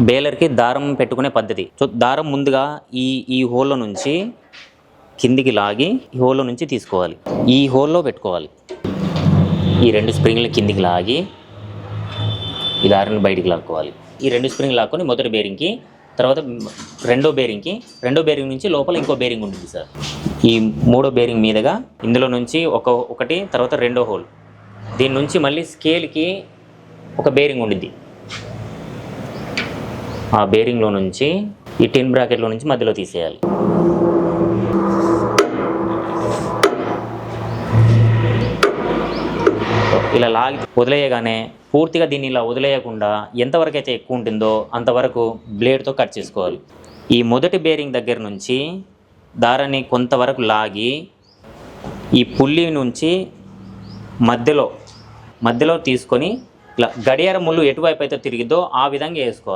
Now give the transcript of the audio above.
బేలర్కి దారం పెట్టుకునే పద్ధతి. సో దారం ముందుగా ఈ ఈ హోల్లో నుంచి కిందికి లాగి ఈ హోల్లో నుంచి తీసుకోవాలి. ఈ హోల్లో పెట్టుకోవాలి. ఈ రెండు స్ప్రింగ్లు కిందికి లాగి ఈ దారిని బయటికి లాక్కోవాలి. ఈ రెండు స్ప్రింగ్ లాక్కొని మొదటి బేరింగ్కి తర్వాత రెండో బేరింగ్కి రెండో బేరింగ్ నుంచి లోపల ఇంకో బేరింగ్ ఉంటుంది సార్. ఈ మూడో బేరింగ్ మీదుగా ఇందులో నుంచి ఒక ఒకటి తర్వాత రెండో హోల్. దీని నుంచి మళ్ళీ స్కేల్కి ఒక బేరింగ్ ఉండిద్ది. ఆ బేరింగ్లో నుంచి ఈ టిన్ బ్రాకెట్లో నుంచి మధ్యలో తీసేయాలి. ఇలా లాగి వదిలేయగానే పూర్తిగా దీన్ని ఇలా వదిలేయకుండా ఎంతవరకు అయితే ఎక్కువ ఉంటుందో అంతవరకు బ్లేడ్తో కట్ చేసుకోవాలి. ఈ మొదటి బేరింగ్ దగ్గర నుంచి దారాన్ని కొంతవరకు లాగి ఈ పుల్లి నుంచి మధ్యలో మధ్యలో తీసుకొని ఇలా గడియార ముళ్ళు ఎటువైపు అయితే తిరిగిద్దో ఆ విధంగా వేసుకోవాలి.